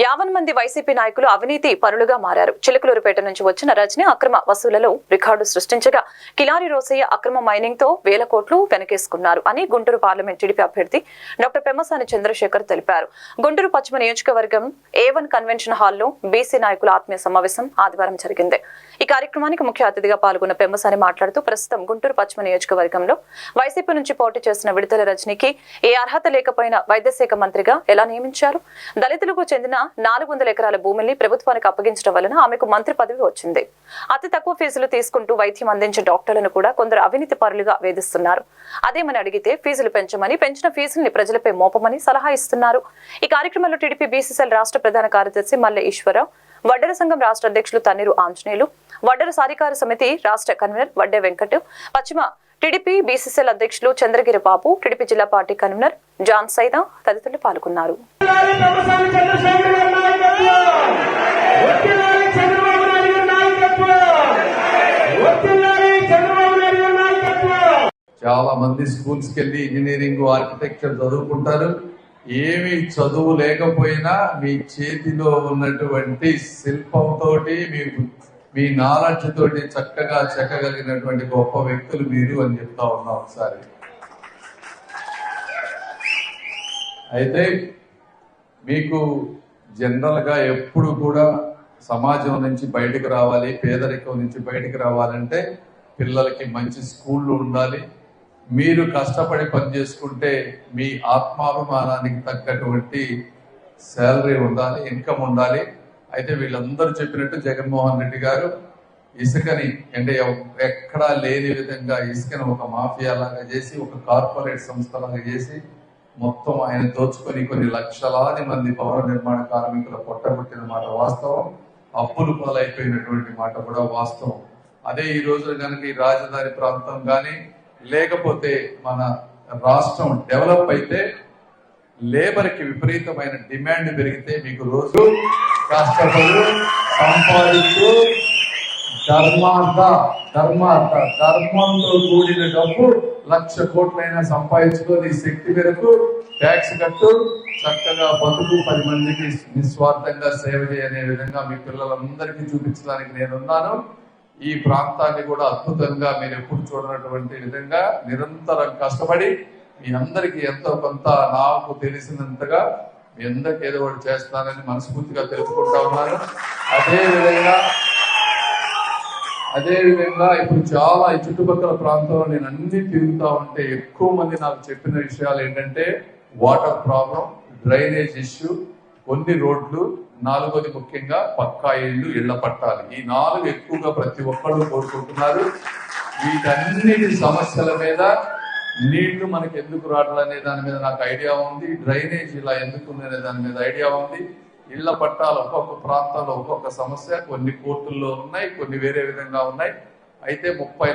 యావన్ మంది వైసీపీ నాయకులు అవినీతి పరులుగా మారారు. చిలకలూరుపేట నుంచి వచ్చిన రజనీ అక్రమ వసూలలో రికార్డు సృష్టించగా కిలారి రోసయ్య అక్రమ మైనింగ్తో వేల కోట్లు వెనకేసుకున్నారు అని గుంటూరు పార్లమెంట్ టీడీపీ అభ్యర్థి డాక్టర్ పెమ్మసాని చంద్రశేఖర్ తెలిపారు. గుంటూరు పశ్చిమ నియోజకవర్గం ఏ వన్ కన్వెన్షన్ హాల్లో బీసీ నాయకుల ఆత్మీయ సమావేశం ఆదివారం జరిగింది. ఈ కార్యక్రమానికి ముఖ్య అతిథిగా పాల్గొన్న పెమ్మసాని మాట్లాడుతూ ప్రస్తుతం గుంటూరు పశ్చిమ నియోజకవర్గంలో వైసీపీ నుంచి పోటీ చేసిన విడుదల రజనీకి ఏ అర్హత లేకపోయినా వైద్యశాఖ మంత్రిగా ఎలా నియమించారు? దళితులకు చెందిన నాలుగు వందల ఎకరాల భూమిని ప్రభుత్వానికి అప్పగించడం వలన ఆమెకు మంత్రి పదవి వచ్చింది. అతి తక్కువ ఫీజులు తీసుకుంటూ వైద్యం అందించే డాక్టర్లను కూడా కొందరు అవినీతి పరులుగా వేధిస్తున్నారు. అదేమని అడిగితే ఫీజులు పెంచమని పెంచిన ఫీజుల్ని ప్రజలపై మోపమని సలహా ఇస్తున్నారు. ఈ కార్యక్రమంలో టీడీపీ బీసీసీఎల్ రాష్ట్ర ప్రధాన కార్యదర్శి మల్లె ఈశ్వరరావు వడ్డెర సంఘం రాష్ట్ర అధ్యక్షులు తన్నీరు ఆంజనేయులు వడ్డెర సాధికార సమితి రాష్ట్ర కన్వీనర్ వడ్డే వెంకట్ పశ్చిమ టీడీపీ బీసీసీఎల్ అధ్యక్షులు చంద్రగిరి బాబు టీడీపీ జిల్లా పార్టీ కన్వీనర్ జాన్ సైదా తదితరులు పాల్గొన్నారు. చాలా మంది స్కూల్స్కి వెళ్ళి ఇంజనీరింగ్ ఆర్కిటెక్చర్ చదువుకుంటారు. ఏమి చదువు లేకపోయినా మీ చేతిలో ఉన్నటువంటి శిల్పంతో మీ మీ నాలెడ్జ్ తోటి చక్కగా చెక్కగలిగినటువంటి గొప్ప వ్యక్తులు మీరు అని చెప్తా ఉన్నా ఒకసారి. అయితే మీకు జనరల్గా ఎప్పుడు కూడా సమాజం నుంచి బయటకు రావాలి పేదరికం నుంచి బయటకు రావాలంటే పిల్లలకి మంచి స్కూళ్ళు ఉండాలి. మీరు కష్టపడి పని చేసుకుంటే మీ ఆత్మాభిమానానికి తగ్గటువంటి శాలరీ ఉండాలి ఇన్కమ్ ఉండాలి. అయితే వీళ్ళందరూ చెప్పినట్టు జగన్మోహన్ రెడ్డి గారు ఇసుకని అంటే ఎక్కడా లేని విధంగా ఇసుకని ఒక మాఫియా లాగా చేసి ఒక కార్పొరేట్ సంస్థ లాగా చేసి మొత్తం ఆయన దోచుకొని కొన్ని లక్షలాది మంది భవన నిర్మాణ కార్మికుల పొట్టగొట్టిన మాట వాస్తవం. అప్పులు పాలైపోయినటువంటి మాట కూడా వాస్తవం. అదే ఈ రోజు కనుక ఈ రాజధాని ప్రాంతం కానీ లేకపోతే మన రాష్ట్రం డెవలప్ అయితే లేబర్కి విపరీతమైన డిమాండ్ పెరిగితే మీకు రోజు కష్టపడు సంపాదించు ధర్మార్థ ధర్మార్థ ధర్మంతో కూడిన డబ్బు లక్ష కోట్లైనా సంపాదించుకొని శక్తి మేరకు ట్యాక్స్ కట్టు చక్కగా బతుకు పది మందికి నిస్వార్థంగా సేవ చేయనే విధంగా మీ పిల్లలందరికీ చూపించడానికి నేనున్నాను. ఈ ప్రాంతాన్ని కూడా అద్భుతంగా మీరు ఎప్పుడు చూడనటువంటి విధంగా నిరంతరం కష్టపడి మీ అందరికీ ఎంతో కొంత నాకు తెలిసినంతగా మీ అందరికి ఏదో ఒకటి చేస్తానని మనస్ఫూర్తిగా తెలుపుకుంటా ఉన్నాను. అదే విధంగా అదేవిధంగా ఇప్పుడు చాలా ఈ చుట్టుపక్కల ప్రాంతంలో నేను అన్ని తిరుగుతా ఉంటే ఎక్కువ మంది నాకు చెప్పిన విషయాలు ఏంటంటే వాటర్ ప్రాబ్లం డ్రైనేజ్ ఇష్యూ కొన్ని రోడ్లు నాలుగోది ముఖ్యంగా పక్కా ఇళ్ళు ఇళ్ళ పట్టాలి. ఈ నాలుగు ఎక్కువగా ప్రతి ఒక్కళ్ళు కోరుకుంటున్నారు. వీటన్నిటి సమస్యల మీద నీళ్ళు మనకి ఎందుకు రావట్లే అనే దాని మీద నాకు ఐడియా ఉంది. డ్రైనేజ్ ఇలా ఎందుకు ఉంది అనే దాని మీద ఐడియా ఉంది. ఇళ్ళ పట్టాలు ఒక్కొక్క ప్రాంతాల్లో ఒక్కొక్క సమస్య కొన్ని కోర్టుల్లో ఉన్నాయి కొన్ని వేరే విధంగా ఉన్నాయి. అయితే ముప్పై